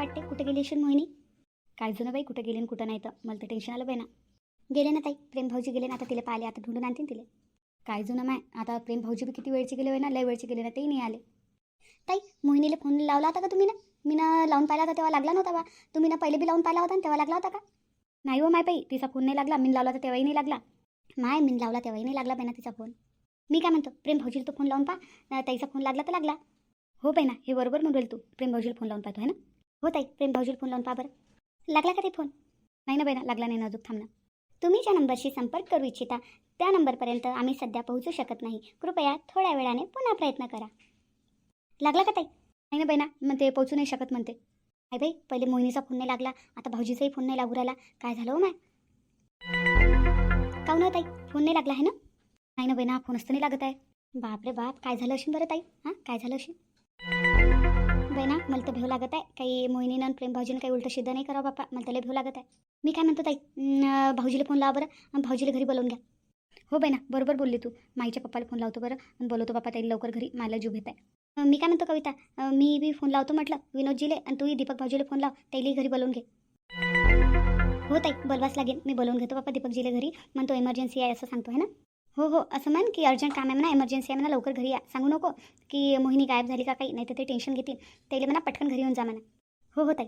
वाटते कुठे गेली असेल मोहिनी? काय जुनं बाई कुठं गेली आणि कुठं नाही तर मला तर टेन्शन आलं बाई ना. गेले ना ताई प्रेम भाऊजी गेले ना आता तिला पाहिले आता ढूंढून आणतील तिला. काय जुनं माय आता प्रेम भाऊजी बी किती वेळचे गेले होय ना लय वेळचे गेले ना तेही नाही आले. ताई मोहिनीला फोन लावला होता का तुम्ही ना? मी ना लावून पाहिला होता तेव्हा लागला नव्हता बा. तुम्ही ना पहिले बी लावून पाहिला होता ना तेव्हा लागला होता का? नाही हो माय बाई तिचा फोन नाही लागला. मी लावला तर तेव्हाही नाही लागला. माय मी लावला तेव्हाही नाही लागला बाई ना तिचा फोन मी काय म्हणतो प्रेम भाऊजीला तो फोन लावून पा ताईचा फोन लागला तर लागला. हो बाई ना हे बरोबर म्हणून तू. प्रेम भाऊजीला फोन लावून पाहतो है ना? हो ताई प्रेम भाऊजीला फोन लावून पा बरं. लागला का ते फोन नाही ना बहिणा लागला नाही ना अजून थांब ना. तुम्ही ज्या नंबरशी संपर्क करू इच्छिता त्या नंबरपर्यंत आम्ही सध्या पोहोचू शकत नाही. कृपया थोड्या वेळाने पुन्हा प्रयत्न करा. लागला का ताई? नाही ना बहिणा म्हणते मग ते पोहोचू नाही शकत म्हणते. काय बाई पहिले मोहिनीचा फोन नाही लागला आता भाऊजीचाही फोन नाही लागू राहिला. काय झालं हो माय? काऊन हो ताई फोन नाही लागला आहे ना? नाही ना बहिणा फोन असतं नाही लागत आहे. बापरे बाप काय झालं असेल बरं ताई? हां काय झालं असेल आहे ना मला तर भेव लागत आहे. काही मोहिनीनं आणि प्रेम भाऊजीनं काही उलटं सिद्ध नाही करावं बापा मला त्याला भेव लागत आहे. मी काय म्हणतो ताई? भाऊजीला फोन लावा बरं भाऊजीला घरी बोलवून घ्या. हो बाई ना बरोबर बोलली तू. माईच्या पप्पाला फोन लावतो बरं आणि बोलवतो बापा ताई लवकर घरी मला जीव घेत आहे. मी काय म्हणतो कविता? मी बी फोन लावतो म्हटलं विनोदजीले आणि तूही दीपक भाऊजीला फोन लाव त्यालाही घरी बोलवून घे. हो ताई बोलवाच लागेल. मी बोलवून घेतो बापा दीपकजीला घरी. म्हणतो इमर्जन्सी आहे असं सांगतो आहे ना? हो हो असं म्हण की अर्जंट काम आहे म्हणा इमर्जन्सी आहे म्हणा लवकर घरी या. सांगू नको की मोहिनी गायब झाली का काही नाही तर ते टेन्शन घेतील. त्याला म्हणा पटकन घरी येऊन जा म्हणा. हो हो ताई.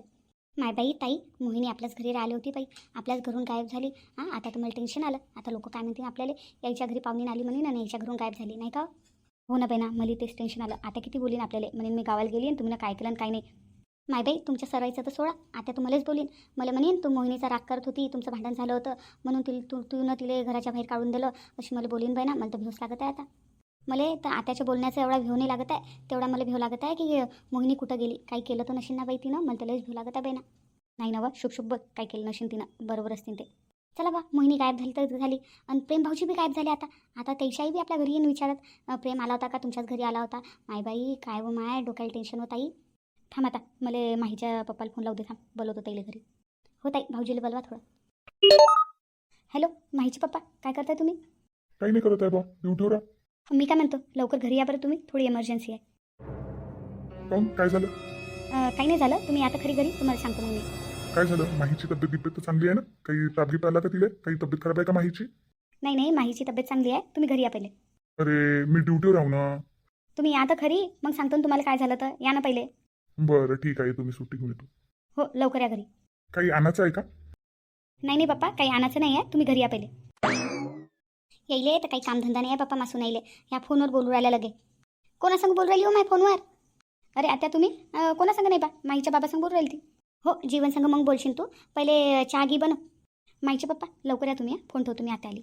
माय बाई ताई मोहिनी आपल्याच घरी राहिली होती बाई. आपल्याच घरून गायब झाली. हां आता तुम्हाला टेन्शन आलं. आता लोक काय म्हणतील आपल्याला? यायच्या घरी पाहुणे आली म्हणे ना यायच्या घरून गायब झाली नाही का? हो ना बाई ना मला तेच टेन्शन आलं. आता किती बोलीन आपल्याला? म्हणून मी गावाला गेली आणि तुम्ही काय केलं आणि काय नाही. माय बाई तुमच्या सरायचं तर सोडा. आता तुम्हालाच बोलीन. मला म्हणेन तू मोहिनीचा राग करत होती तुमचं भांडण झालं होतं. म्हणून तिला तू तू न तिला घराच्या बाहेर काढून दिलं. अशी मला बोलीन बाई ना मला तर भेवच लागत आहे आता. मला तर आताच्या बोलण्याचा एवढा भिव नाही लागत आहे. तेवढा मला भेव लागत आहे की मोहिनी कुठं गेली? काही केलं तर नशीन ना बाई तिनं? मला त्यालाच भिव लागत आहे बाई ना. नाही ना बा शुभ शुभ बघ काय केलं नशीन तिनं. बरोबर असतील ते. चला बा मोहिनी गायब झाली तर झाली. आणि प्रेम भाऊची बी गायब झाली आता. आता त्याच्याही बी आपल्या घरी येऊन विचारत. प्रेम आला होता का? तुमच्याच घरी आला होता. माय बाई काय व माय डोक्याला टेन्शन होत आई थांब आता मला माहीच्या पप्पाला फोन लावू दे थांब बोलवतो ताईला घरी. हो ताई भाऊजीला बोलवा थोडं. हॅलो माहीचे पप्पा काय करताय तुम्ही? काही नाही करत आहे बा. मी काय म्हणतो लवकर घरी या बरं तुम्ही थोडी इमर्जन्सी आहे. काय झालं? काही नाही झालं तुम्ही आता खरी घरी तुम्हाला सांगतो मग मी. काय झालं? माहीची तब्येत गिब्येत तर चांगली आहे ना? काही तापगीत आला का तिला? काही तब्येत खराब आहे का माहीची? नाही नाही माहीची तब्येत चांगली आहे तुम्ही घरी या पहिले. अरे मी ड्युटीवर राहू ना. तुम्ही या तर खरी मग सांगतो ना तुम्हाला काय झालं तर या ना पहिले. बरं ठीक आहे तुम्ही सुट्टी घेऊन येतो. हो लवकर या घरी. काही आणायचं आहे का? नाही नाही पप्पा काही आणायचं नाही आहे. तुम्ही घरी या पहिले. यायले तर काही कामधंदा नाही आहे पप्पा मासून यायले. ह्या फोनवर बोलू राहिल्या लगे. कोणासंग बोलू राहिली हो माय फोनवर? अरे आता तुम्ही? अं, कोणासंग नाही बा? माईच्या बाबासंग बोलू राहिली ती हो जीवनसंग मग बोलशील तू. पहिले चहा घी बनव. माईचे पप्पा लवकर या तुम्ही हं. फोन ठेवतो मी आता आली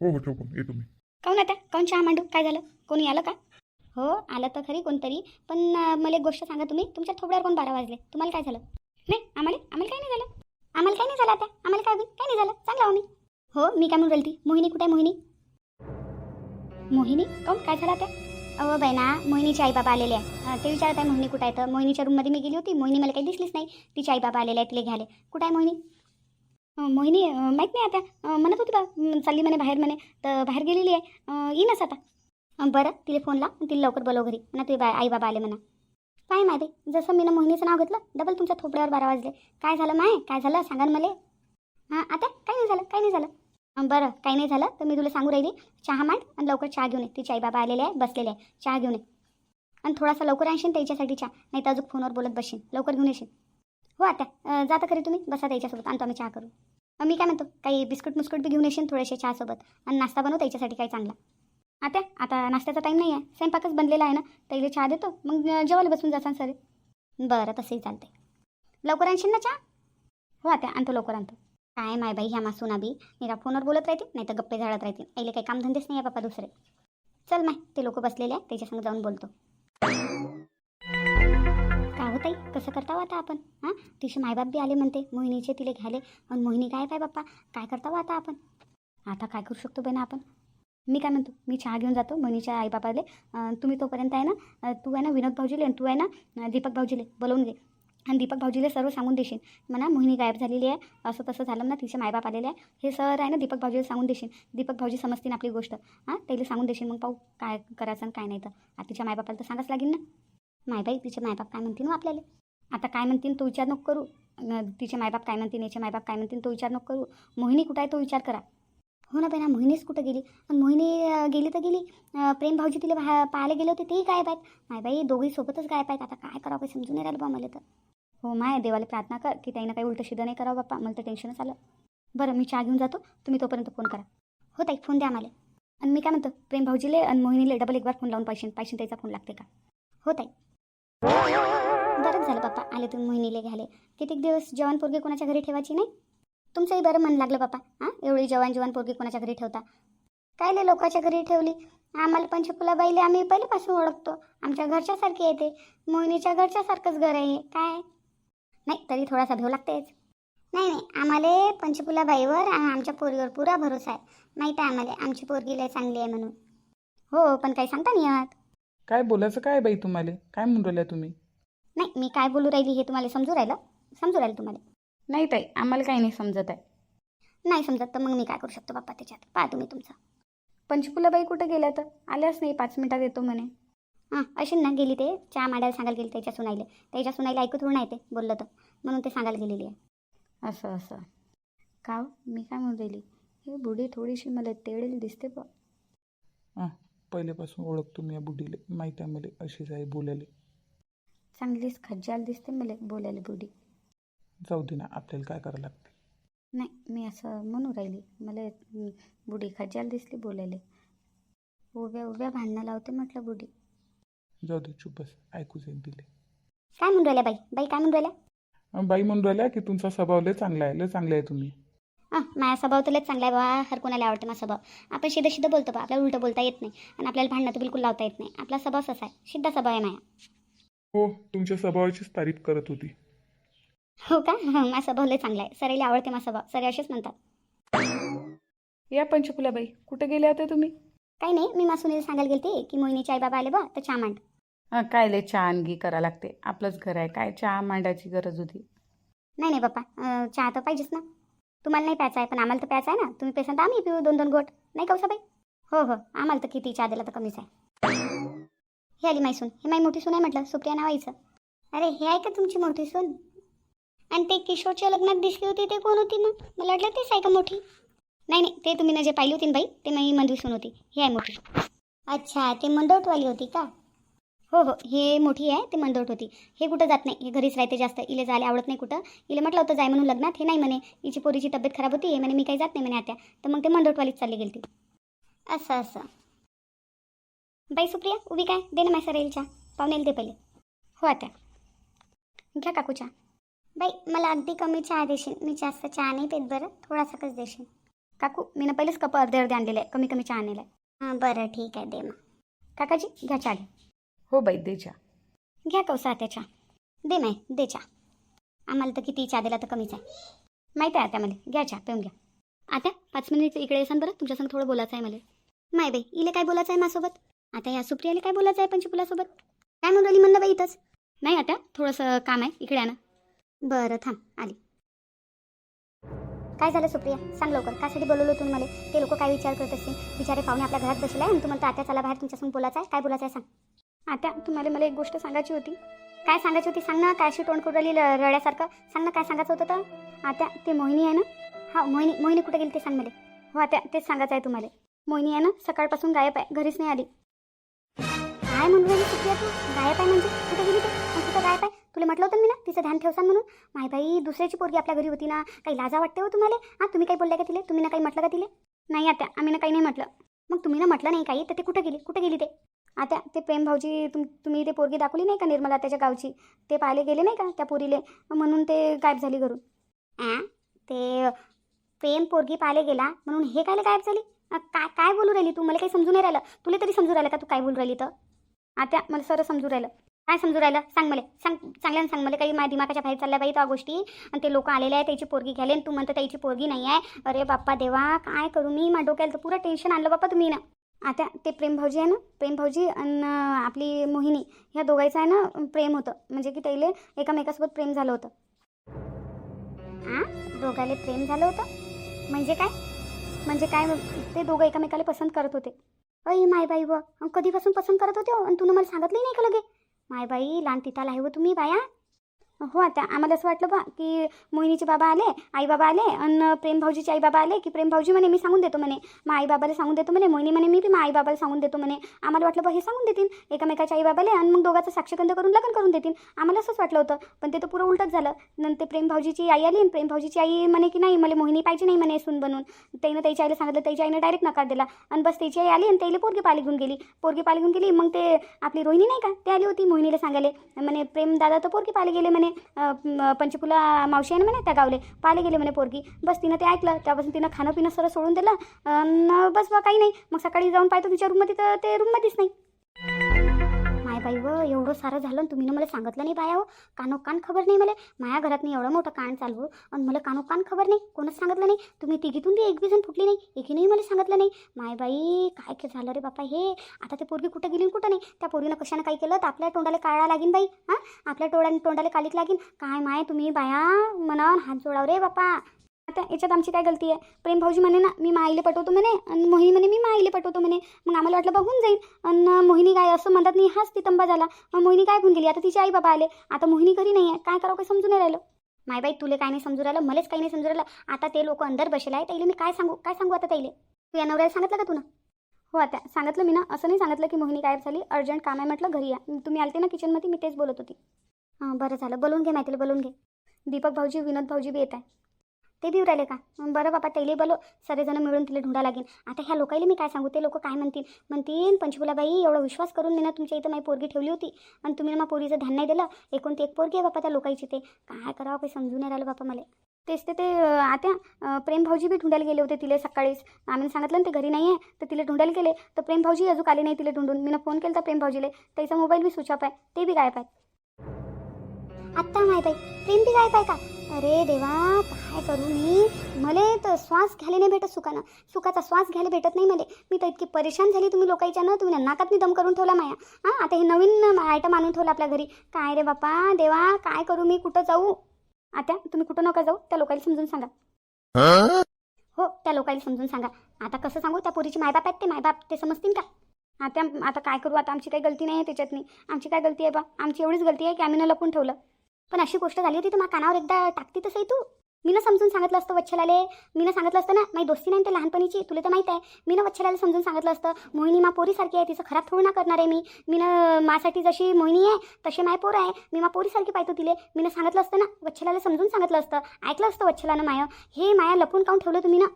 हो हो येतो मी. काऊन आता काऊन चहा मांडू? काय झालं? कोणी आलं का? हो आलं तर खरी कोणतरी. पण मला एक गोष्ट सांगा तुम्ही. तुमच्या थोड्यावर कोण बारा वाजले? तुम्हाला काय झालं? नाही आम्हाला आम्हाला काय नाही झालं? आम्हाला काय नाही झालं आता? आम्हाला काय होईल काय नाही झालं? चांगला आम्ही हो, हो मी काय म्हणून बोलती? ती मोहिनी कुठे आहे मोहिनी? मोहिनी? काऊन? काय झालं आता? अहो बहिणा मोहिनीचे आई बाबा आलेले आहे ते विचारत आहे मोहिनी कुठं आहे तर. मोहिनीच्या रूममध्ये मी गेली होती. मोहिनी मला काही दिसलीच नाही. तिचे आई बाबा आलेले आहे तिला घ्याले कुठं आहे मोहिनी? मोहिनी माहीत नाही आता. म्हणत होती बा चालली म्हणे बाहेर म्हणे. तर बाहेर गेलेली आहे. येईनच आता. बरं तिला फोन लाव तिला लवकर बोलव घरी. म्हणा तुझे बा आई बाबा आले म्हणा. काय माहिती जसं मी ना मोहिनीचं नाव घेतलं डबल तुमच्या थोपड्यावर बारा वाजले. काय झालं माय? काय झालं? सांगा ना मला. हां आता? काही नाही झालं काही नाही झालं. बरं काही नाही झालं तर मी तुला सांगू राहिली. चहा मांड आणि लवकर चहा घेऊन ये. तिचे आई बाबा आलेले आहे बसलेले आहे. चहा घेऊन ये. आणि थोडासा लवकर आणशील त्याच्यासाठी चहा? नाही तर अजून फोनवर बोलत बसशील. लवकर घेऊन येशील. हो आता जाता खरी तुम्ही? बसा त्याच्यासोबत. आणतो आम्ही चहा करू मी काय म्हणतो? काही बिस्कुट मुस्कुट बी घेऊन येशील थोडेसे चहासोबत? आणि नाश्ता बनव त्याच्यासाठी काही चांगला. आता आता नाश्त्याचा टाईम नाही आहे स्वयंपाकच बनलेला आहे ना? त्याला चहा देतो. मग जेवायला बसून जासान सर बरं तसंही चालते लवकर आणशील ना चहा? हो आता आणतो लवकर आणतो. काय माय बाई ह्या मासून बी निरा फोनवर बोलत राहते नाही तर गप्पे झाडत राहते. आईले काही कामधंदेच नाही आहे बापा दुसरे. चल माय ते लोक बसलेले आहे त्याच्यासंग जाऊन बोलतो. काय होत आई कसं करता आता आपण? हां? तिचे मायबाप बी आले म्हणते मोहिनीचे तिले घ्याले आणि मोहिनी काय पाय बाप्पा काय करता आता आपण? आता काय करू शकतो बेना आपण? मी काय म्हणतो मी चहा घेऊन जातो मोहिनीच्या आईबापाले. तुम्ही तोपर्यंत आहे ना तू आहे ना विनोद भाऊजीले आणि तू आहे ना दीपक भाऊजीले बोलवून घे. आणि दीपक भाऊजीले सर्व सांगून देशील. म्हणा मोहिनी गायब झालेली आहे असं तसं झालं ना तिचे मायबाप आलेले आहे. हे सर आहे ना दीपक भाऊजीला सांगून देशील. दीपक भाऊजी समजतील आपली गोष्ट. हां त्याला सांगून देशील. मग पाहू काय करायचं आणि काय नाही तर. आता तिच्या मायबापाला तर सांगाच लागेल ना. मायबाई तिचे मायबाप काय म्हणतील ना आपल्याला? आता काय म्हणतील तो विचार नको करू. तिचे मायबाप काय म्हणतील याचे मायबाप काय म्हणतील तो विचार नको करू. मोहिनी कुठं आहे तो विचार करा. हो ना बहिणा मोहिनीच कुठं गेली? पण मोहिनी गेली तर गेली. प्रेम भाऊजी तिला पाहायला गेले होते तेही गायब आहेत. माय बाई दोघी सोबतच गायब आहेत. आता काय करावं काही समजून नाही राहिलं बा मला तर. हो माय देवाला प्रार्थना कर की त्यांना काही उलटं सिद्धं नाही करावं बाप्पा. मला तर टेन्शनच आलं. बरं मी चहा घेऊन जातो. तुम्ही तोपर्यंत फोन करा. हो ताई फोन द्या मला आणि मी काय म्हणतो प्रेम भाऊजीले आणि मोहिनीले डबल एक बार फोन लावून पाहिजे. पाहिजे त्याचा फोन लागते का? हो ताई. बरंच झालं बाप्पा आले तुम्ही मोहिनीले घ्याले कितीक दिवस जेवण पोरगे कोणाच्या घरी ठेवायची नाही? तुमचंही बरं मन लागलं बाप्पा हां? एवढी जवान जवान पोरगी कोणाच्या घरी ठेवता? काय लय लोकांच्या घरी ठेवली? आम्हाला पंचकुलाबाईले आम्ही पहिल्यापासून ओळखतो. आमच्या घरच्यासारखी आहे ते. मोहिनीच्या घरच्यासारखंच घर आहे काय? नाही तरी थोडासा भेव लागतेच. नाही नाही आम्हाला पंचकुलाबाईवर आणि आमच्या पोरीवर पुरा भरोसा आहे. माहीत आहे आम्हाला आमची पोरगी लय चांगली आहे म्हणून. हो पण काही सांगता नाही येत. काय बोलायचं काय बाई तुम्हाला? काय म्हणून राहिल्या तुम्ही? नाही मी काय बोलू राहिली हे तुम्हाला समजू राहिलं? समजू राहिलं तुम्हाला? नाही ताई आम्हाला काही नाही समजत आहे. नाही समजत तर मग मी काय करू शकतो बाप्पा त्याच्यात? पहा तुम्ही तुमचं. पंचकुलाबाई कुठं गेल्या तर? आल्याच नाही पाच मिनिटात येतो म्हणे. हां अशी ना गेली ते. चहा मांडायला सांगायला गेली त्याच्या सुनाईले. त्याच्या सुनाईला ऐकू थोडं नाही ते बोललं तर. म्हणून ते सांगायला गेलेली आहे. असं असं. का हो? मी काय म्हणून राहिली? हे बुढी थोडीशी मला तेडेल दिसते बा. हां पहिल्यापासून ओळखतो मी या बुढीले. माहीत आहे मला अशीच आहे बोलायला. चांगलीच खज्जाल दिसते मला बोलायला बुडी जाऊ दे ना आपल्याला काय करावं लागते नाही मी असं म्हणू राहिली. मला हं, बुडी खज्जाल दिसली बोलायला. उभ्या उभ्या भांडणं लावते म्हटलं बुडी. जाऊ दे चुप बस. ऐकू जाईल तिले. काय म्हणून राहिल्या बाई? बाई काय म्हणून राहिल्या? बाई म्हणून राहिल्या की तुमचा स्वभाव लय चांगला आहे. लय चांगले आहे तुम्ही. हां माझा स्वभाव तर लयच चांगला आहे बा हर कोणाला आवडते माझा स्वभाव. आपण शिद्धं शिद्धं बोलतो बा. आपल्याला उलटं बोलता येत नाही. आणि आपल्याला भांडणं तर बिलकुल लावता येत नाही. आपला स्वभाव असा आहे. शिद्धा स्वभाव आहे माया हो तुमच्या स्वभावाचीच तारीफ करत होती. हो का? हां माझा स्वभाव लय चांगला आहे. सरेला आवडते माझा स्वभाव सरे असेच म्हणतात. या पंचकुलाबाई कुठे गेल्या होत्या तुम्ही? काही नाही मी मासुनीला सांगायला गेलते की मोहिनीचे आई बाबा आले बा तर चहा मांड. हां काय लय चहा आणगी करा लागते. आपलंच घर आहे. काय चहा मांडायची गरज होती? नाही नाही बाप्पा. अं, चहा तर पाहिजेच ना. तुम्हाला नाही प्यायचा आहे पण आम्हाला तर प्यायचा आहे ना. तुम्ही तर आम्ही पिऊ दोन दोन गोट. नाही कौसाबाई हो हो आम्हाला तर किती चहा दिला तर कमीच आहे. हे आली माई सून. हे माई मोठी सून आहे म्हटलं सुप्रिया नावायचं अरे हे आहे का तुमची मोठी सून. आणि ते किशोरच्या लग्नात दिसली होती ते कोण होती मग? मला वाटलं तेच आहे का मोठी? नाही नाही ते तुम्ही ना जे पाहिली होती ना बाई ते मी मंजू सून होती. हे आहे मोठी. अच्छा ते मंदोटवाली होती का? हो हो हे मोठी आहे ते मंदोट होती. हे कुठं जात नाही हे घरीच राहते जास्त. इले जायला आवडत नाही कुठं. इले म्हटलं होतं जाय म्हणून लग्नात. हे नाही म्हणे हिची पोरीची तब्येत खराब होती हे म्हणे मी काही जात नाही म्हणे आत्या. तर मग ते मंदोटवालीच चालली गेली असं असं. बाई सुप्रिया उभी काय? दे ना माझ्या रेलच्या पाहुणेल दे पहिले. हो आता घ्या काकूच्या बाई मला अगदी कमी चहा देशील. मी जास्त चहा नाही पेत बरं. थोडासाच देशील. काकू मी ना पहिलेच कप अर्धे अर्धे आणलेलं आहे कमी कमी चहा आणलेला आहे. हां बरं ठीक आहे दे मग. काकाजी घ्या चहा. घ्या हो बाई दे चहा. घ्या कौसा त्याच्या दे माय दे चहा. आम्हाला तर किती चहा दिला तर कमीच आहे. माहीत आहे आता मला. घ्या चहा पिऊन घ्या. आता पाच मिनिट इकडे येसान बरं. तुमच्यासंग थोडं बोलायचं आहे मला. माय बाई इले काय बोलायचं आहे माझ्यासोबत? आता या सुप्रियाला काय बोलायचं आहे पंचकुलासोबत? काय म्हणून राहिली म्हणणं बाई इथंच? नाही आता थोडंसं काम आहे. इकडे आणा. बरं थांब आली. काय झालं सुप्रिया? सांग लवकर. कासाठी बोलवलं तुम्ही मला? ते लोक काय विचार करत असतील? बिचारे पाहुणे आपल्या घरात बसले आहे आणि तुम्हाला तर आता चला बाहेर तुमच्यासंग बोलायचं आहे. काय बोलायचं आहे सांग. आता तुम्हाला मला एक गोष्ट सांगायची होती. काय सांगायची होती? सांग ना काय अशी तोंड करून राहिली ल- रड्यासारखं. सांग ना काय सांगायचं होतं तर. आता ते मोहिनी आहे ना? हा मोहिनी मोहिनी कुठे गेली ते सांग मला. हो आता तेच सांगायचं आहे तुम्हाला. मोहिनी आहे ना? सकाळपासून गायब आहे. घरीच नाही आली. काय म्हणून राहिली सुप्रिया तू गायब आहे म्हणजे? कुठे गेली ते? मग कुठं गायब आहे? तुला म्हटलं होतं मी ना तिचं ध्यान ठेवसान म्हणून. माय बाई दुसऱ्याची पोरगी आपल्या घरी होती ना. काही लाजा वाटते हो तुम्हाला? हां तुम्ही काही बोलल्या का तिले? तुम्ही ना काही म्हटलं का तिले? नाही आता आम्ही ना काही नाही म्हटलं. मग तुम्ही ना म्हटलं नाही काही? तर ते कुठं गेली? कुठे गेली ते? आता ते प्रेम भाऊजी तुम तुम्ही ते पोरगी दाखवली नाही का निर्मला त्याच्या गावची? ते पाहिले गेले नाही का त्या पोरीले? म्हणून ते गायब झाली घरून. ॲ ते प्रेम पोरगी पाहिले गेला? म्हणून हे कायले गायब झाली? काय काय बोलू राहिली तू? मला काही समजून नाही राहिलं. तुला तरी समजू राहिलं का तू काय बोलू राहिली तर? आता मला सर समजू राहिलं. काय समजू राहिलं? सांग मला. सांग चांगल्यानं सांग मला. काही माझ्या दिमागाच्या बाहेर चालल्या बाई त्या गोष्टी. आणि ते लोक आलेले आहे त्याची पोरगी घ्याले आणि तू म्हणतं त्याची पोरगी नाही आहे. अरे बाप्पा देवा काय करू मी? माझ्या डोक्याला तर पुरं टेन्शन आणलं बाप्पा तुम्ही ना. आता ते प्रेम भाऊजी आहे ना प्रेम भाऊजी आणि आपली मोहिनी ह्या दोघांचं आहे ना प्रेम होतं. म्हणजे की त्याला एकामेकासोबत प्रेम झालं होतं. आ? दोघाले प्रेम झालं होतं? म्हणजे काय? म्हणजे काय? ते दोघं एकामेकाला पसंत करत होते. अय मायबाई व. कधीपासून पसंत करत होते हो? आणि तुनं मला सांगितलंही नाही का लगे? मायबाई लहान तिथाला आहे व तुम्ही बाया. हो आता आम्हाला असं वाटलं बा की मोहिनीचे बाबा आले आई बाबा आले आणि प्रेम भाऊजीचे आई बाबा आले की प्रेम भाऊजी म्हणे मी सांगून देतो म्हणे. मग आई बाबाला सांगून देतो म्हणे मोहिनी म्हणे मी बी मग आई बाबाला सांगून देतो म्हणे. आम्हाला वाटलं बा हे सांगून देतील एकामेकाच्या आई बाबाले आणि मग दोघांचं साक्षगंध करून लग्न करून देतील. आम्हाला असंच वाटलं होतं पण ते तर पुरं उलटच झालं. नंतर प्रेम भाऊजीची आई आली आणि प्रेम भाऊजीची आई म्हणे की नाही मला मोहिनी पाहिजे नाही म्हणे सून बनून. त्यानं त्याच्या आईला सांगितलं त्याच्या आईनं डायरेक्ट नकार दिला. आणि बस त्याची आई आली आणि त्याला पोरगी पाली घेऊन गेली. पोरगी पाली घेऊन गेली मग ते आपली रोहिणी नाही का ते आली होती मोहिनीला सांगायला. म्हणे प्रेम दादा तर पोरगी पाली गेले म्हणे. म्हणे पंचकुला मावशी आहे ना म्हणे त्या गावले पाले गेले म्हणे पोरगी. बस तिनं ते ऐकलं त्यापासून तिनं खाणं पिणं सरळ सोडून दिलं. बस बा काही नाही. मग सकाळी जाऊन पाहतो तिच्या रूममध्ये तर ते रूममध्येच नाही. बाई व एवढं सारं झालं आणि तुम्ही ना मला सांगितलं नाही बाया हो. कानो कान खबर नाही मला. माया घरात नाही एवढं मोठं कान चालवू आणि मला कानो कान खबर नाही. कोणच सांगितलं नाही. तुम्ही तिघीतून बी एक बी जण फुटली नाही. एकीनेही मला सांगितलं नाही. माय बाई काय काय झालं रे बापा हे? आता ते पोरगी कुठं गेली कुठं नाही? त्या पोरीनं कशानं काय केलं? तर आपल्या तोंडाला काळा लागीन बाई. हां? आपल्या तोंडा तोंडाला कालिक लागीन. काय माय तुम्ही बाया मनावर हात जोडाव रे बापा. आता याच्यात आमची काय गलती आहे? प्रेम भाऊजी म्हणे ना मी माईले पटवतो म्हणे आणि मोहिनी म्हणे मी माईले पटवतो म्हणे. मग आम्हाला वाटलं बघून जाईल. आणि मोहिनी काय असं म्हणतात नाही हाच तितंबा झाला. मग मोहिनी काय होऊन गेली? आता तिचे आई बाबा आले. आता मोहिनी घरी नाही आहे. काय करावं काही समजून नाही राहिलं. माय बाई तुले काय नाही समजून राहिलं मलाच काही नाही समजून राहिलं. आता ते लोक अंदर बसले आहे त्याला मी काय सांगू काय सांगू आता त्याला तू या नवऱ्याला सांगितलं का तुला हो आता सांगितलं मी ना. असं नाही सांगितलं की मोहिनी गायब झाली अर्जंट काम आहे म्हटलं घरी या. तुम्ही आलते ना किचनमध्ये मी तेच बोलत होती. हां बरं झालं. बोलून घे माहितीला बोलून घे. दीपक भाऊजी विनोद भाऊजी बी येत आहे. ते बी राहिले का? बरं बाबा त्याला बोलो सगळेजण मिळून तिला ढुंढा लागेल. आता ह्या लोकायला मी काय सांगू? ते लोक काय म्हणतील? म्हणतील पंचकुलाबाई एवढा विश्वास करून मी ना तुमच्या इथं माझी पोरगी ठेवली होती. आणि तुम्ही ना मग पोरीचं ध्यान नाही दिलं. एकूण ते एक पोरगी आहे बापा त्या लोकाईची ते. काय करावं काही समजून नाही राहिलं बापा मला. तेच ते ते आता आत्या प्रेम भाऊजी बी ढुंढायला गेले होते तिला सकाळीच. आम्ही सांगितलं ना ते घरी नाही आहे तर तिला ढुंढायला गेले. तर प्रेम भाऊजी अजून आले नाही तिला ढुंढून. मी फोन केला तर प्रेम भाऊजीला. त्याचा मोबाईल बी स्विच ऑफ आहे. ते बी गायब आहे. आत्ता माहीत आहे. प्रेम बी गायब आहे का? अरे देवा काय करू मी? मला तर श्वास घ्यायला नाही भेटत सुखानं. सुखाचा श्वास घ्यायला भेटत नाही मला. मी तर इतकी परेशान झाली तुम्ही लोकांच्या ना तुम्ही नाकात दम करून ठेवला माया. हां आता हे नवीन आयटम आणून ठेवलं आपल्या घरी. काय रे बापा देवा काय करू मी? कुठं जाऊ? आता तुम्ही कुठं नका जाऊ त्या लोकांना समजून सांगा. हो त्या लोकांना समजून सांगा. आता कसं सांगू? त्या पोरीची मायबाप आहेत ते मायबाप ते समजतील का? आता आता काय करू? आता आमची काही गलती नाही आहे त्याच्यातनी. आमची काय गलती आहे बा? आमची एवढीच गलती आहे की आम्ही न लपून ठेवलं. पण अशी गोष्ट झाली होती तुम्हाला कानावर एकदा टाकती तसंही तू. मी ना समजून सांगितलं असतं वच्छलाले. मी ना सांगितलं असतं ना माझी दोस्ती नाही ते लहानपणीची? तुला तर माहीत आहे. मी ना वच्छलाला समजून सांगितलं असतं मोहिनी मा पोरीसारखी आहे तिचं खराब थोडं ना करणार आहे मी. मी ना माझ्यासाठी जशी मोहिनी आहे तशी माय पोर आहे. मी मा पोरीसारखी पाहतो तिले. मी ना सांगितलं असतं ना वच्छलाला समजून सांगितलं असतं. ऐकलं असतं वच्छलानं माया. हे माया लपून काऊन ठेवलं तुम्ही ना?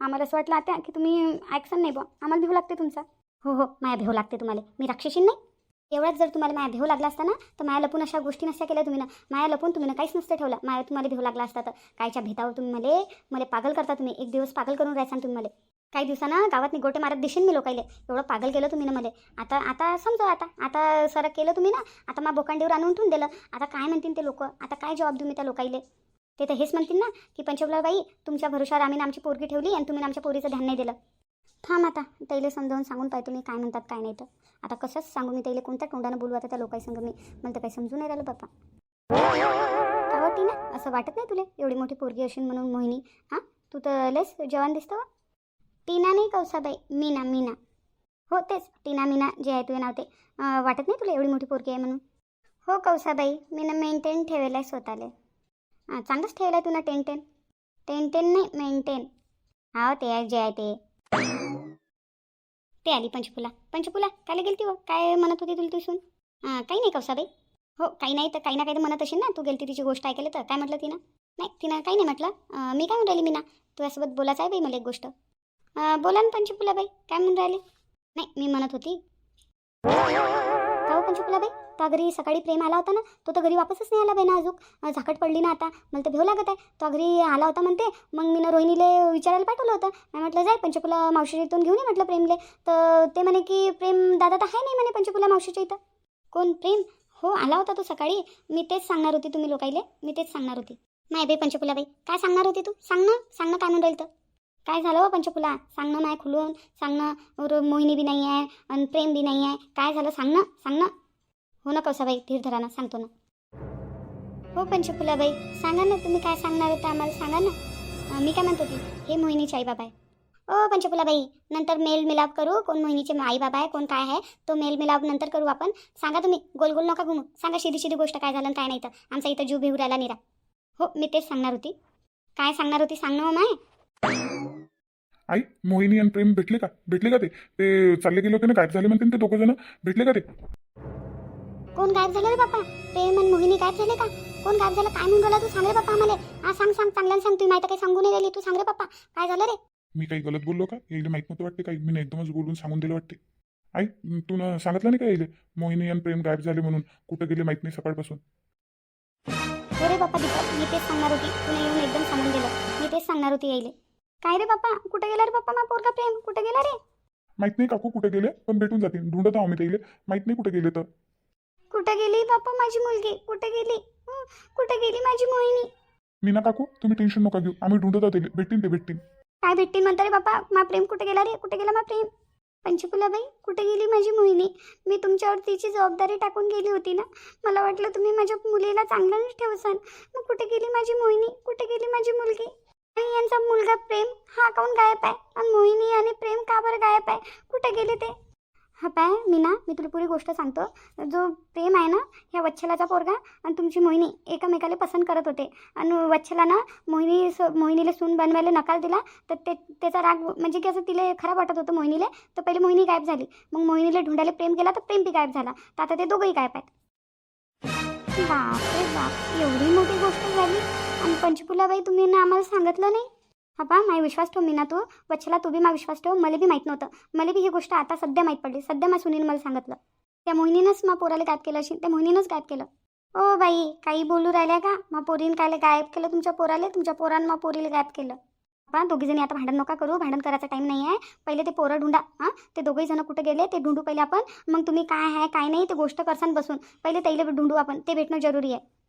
आम्हाला असं वाटलं आता की तुम्ही ऐकसन नाही बा आम्हाला भिव लागते तुमचा. हो हो माया भिऊ लागते तुम्हाला. मी राक्षसीन नाही. एवढाच जर तुम्हाला माया भेऊ लागला असता ना तर माया लपून अशा गोष्टी नसत्या केल्या तुम्ही ना माया लपून तुम्ही ना काहीच नसतं ठेवलं. माया तुम्हाला भेऊ लागला असता तर. कायच्या भेतावर तुम्ही मला मला पागल करता तुम्ही. एक दिवस पागल करून राहायचा तुम्ही मला. काही दिवसानं गावात गोटे मारत दिसेन मी लोकायले एवढं पागल केलं तुम्ही ना मला. आता आता समजा आता. आता सरक केलं तुम्ही ना. आता मा बोकांडीवर आणून ठेवून दिलं. आता काय म्हणतील ते लोक? आता काय जॉब देऊ मी त्या लोकायले ते तर हेच म्हणतील ना की पंचबलाबाई तुमच्या भरोशावर आम्ही ना आमची पोरगी ठेवली आणि तुम्ही आमच्या पोरीचं ध्यान नाही दिलं. थांब आता. त्याला समजावून सांगून पाहतो मी काय म्हणतात काय नाही तर. आता कसंच सांगू मी त्याला? कोणत्या तोंडानं बोलू आता त्या लोकांसंग मी? मला तर काही समजून नाही राहिलं बाप्पा. का होती ना असं वाटत नाही तुला? एवढी मोठी पोरगी असेल म्हणून मोहिनी. हां? तू तर लयस जवान दिसतो टीना नाही कौसाबाई मीना मीना. हो तेच. टीना मीना जे आहे तुझे नाव ते. वाटत नाही तुला एवढी मोठी पोरगी आहे म्हणून? हो कौसाबाई मी ना मेंटेन ठेवलं आहे स्वतःला. हां चांगलंच ठेवलं आहे तुला टेन टेन टेन टेन नाही मेंटेन हा ते आहे जे आहे ते. ते आली पंचफुला? पंचफुला? काय गेलती हो काय म्हणत होती तुला तुझून हां काही नाही कौसाबाई. हो काही नाही तर काही ना काही तर म्हणत असेल ना. तू गेलती तिची गोष्ट ऐकली तर. काय म्हटलं तिनं? नाही तिनं काही नाही म्हटलं. मी काय म्हणून राहिली मी ना तुझ्यासोबत बोलायचं आहे बाई मला एक गोष्ट. बोला ना पंचपुला बाई. काय म्हणून राहिले? नाही मी म्हणत होती. पण हो बाई. तो घरी सकाळी प्रेम आला होता ना तो तर घरी वापसच नाही आला बाई ना अजून झाकट पडली ना आता. मला तर भेव लागत आहे. तो घरी आला होता म्हणते मग मी ना रोहिणीले विचारायला पाठवलं होतं. मी म्हटलं जाय पंचकुला मावशीच्या इथून घेऊन ये म्हटलं प्रेमले. तर ते म्हणे की प्रेम दादा तर आहे नाही म्हणे पंचकुला मावशीच्या इथं. कोण? प्रेम? हो आला होता तो सकाळी. मी तेच सांगणार होती तुम्ही लोकायले मी तेच सांगणार होती. नाही बाई पंचकुला बाई काय सांगणार होती तू? सांग ना. सांग ना काय म्हणून राहील तर काय झालं हो पंचफुला सांग ना माय खुलून. सांग ना मोहिनी बी नाही आहे आणि प्रेम बी नाही आहे. काय झालं? सांग ना सांग ना. हो ना कौसाबाई धीरधरानं सांगतो ना. हो पंचफुलाबाई सांगा ना तुम्ही काय सांगणार होतं आम्हाला? सांगा ना. मी काय म्हणत होती? हे मोहिनीचे आई बाबा आहे. ओ पंचफुलाबाई नंतर मेल मिलाप करू. कोण मोहिनीचे आई बाबा आहे कोण काय आहे तो मेल मिलाप नंतर करू आपण. सांगा तुम्ही गोल गोल नका घुमू. सांगा शिधी शिधी गोष्ट काय झालं काय नाही तर. आमचा इथं जीव भिवू निरा. हो मी तेच सांगणार होती. काय सांगणार होती सांग ना हो माय. आई मोहिनी आणि प्रेम भेटले का? भेटले का ते? ते चालले गेले होते ना? गायब झाले म्हणते ना ते दोघं जण. भेटले का ते? कोण गायब झालं रे बाप्पा? प्रेम आणि मोहिनी गायब झाले का? कोण गायब झालं? काय म्हणून राहिला तू? सांग रे बाप्पा आम्हाला. हा सांग सांग. चांगल्यानं सांग. तुम्ही माहिती काही सांगू नाही राहिली. तू सांग रे बाप्पा. काय झालं रे? मी काही गलत बोललो का? यायला माहीत नव्हतं वाटते काही. मी एकदमच बोलून सांगून दिलं वाटते. आई तू ना सांगितलं नाही का यायले? मोहिनी आणि प्रेम गायब झाले म्हणून. कुठं गेले माहीत नाही सकाळपासून. हो रे बाप्पा दीपक मी तेच सांगणार होती. तुला येऊन एकदम सांगून दिलं मी तेच सांगणार होती यायले. काय रे बाप्पा? कुठे गेला रे बाप्पा मा पोरगा प्रेम? कुठे गेला रे? माहीत नाही काकू कुठे गेले पण भेटून जातील. ढूंढत आहो मी त्याला माहीत नाही कुठे गेले तर. कुठे गेली बाप्पा माझी मुलगी? कुठे गेली? कुठे गेली माझी मोहिनी? मीना काकू तुम्ही टेन्शन नका घेऊ. आम्ही ढूंढत आहोत भेटतील ते भेटतील. काय भेटतील म्हणता रे बाप्पा? मा प्रेम कुठे गेला रे? कुठे गेला मा प्रेम? पंचफुलाबाई कुठे गेली माझी मोहिनी? मी तुमच्यावर तिची जबाबदारी टाकून गेली होती ना? मला वाटलं तुम्ही माझ्या मुलीला चांगलं ठेवसान. मग कुठे गेली माझी मोहिनी? कुठे गेली माझी मुलगी? आणि यांचा मुलगा प्रेम हा काऊन गायब आहे? आणि मोहिनी आणि प्रेम का बरं गायब आहे? कुठे गेले ते? हा पाय मीना मी तुला पुरी गोष्ट सांगतो. जो प्रेम आहे ना ह्या वच्छलाचा पोरगा आणि तुमची मोहिनी एकामेकाला पसंत करत होते. आणि वच्छला ना मोहिनी स मोहिनीला सून बनवायला नकार दिला तर ते त्याचा राग म्हणजे की असं तिला खराब वाटत होतं मोहिनीला तर पहिले मोहिनी गायब झाली. मग मोहिनीला ढुंडायला प्रेम केला तर प्रेम बी गायब झाला. तर आता ते दोघंही गायब आहेत. बापरे बाप एवढी मोठी गोष्ट झाली. पंचफुलाबाई तुम्ही ना आम्हाला सांगितलं नाही? हा पा विश्वास ठेव मी ना तू. वच्छला तू बी मा विश्वास ठेव. मला बी माहीत नव्हतं. मला बी ही गोष्ट आता सध्या माहीत पडली. सध्या मा सुनीने मला सांगितलं. त्या मोहिनीनंच मा पोराला गायब केलं अशी. त्या मोहिनीनंच गायब केलं. ओ बाई काही बोलू राहिल्या का? मा पोरीन कायले गायब केलं तुमच्या पोराले? तुमच्या पोरानं मा पोरीला गायब केलं. पा दोघीजणी आता भांडण नका करू. भांडण करायचा टाईम नाही आहे पहिले ते पोरं ढूंढा. हां? ते दोघंही जण कुठे गेले? ते ढूंढू पहिले आपण. मग तुम्ही काय आहे काय नाही ते गोष्ट करसान बसून. पहिले तैले ढूंढू आपण. ते भेटणं जरुरी आहे.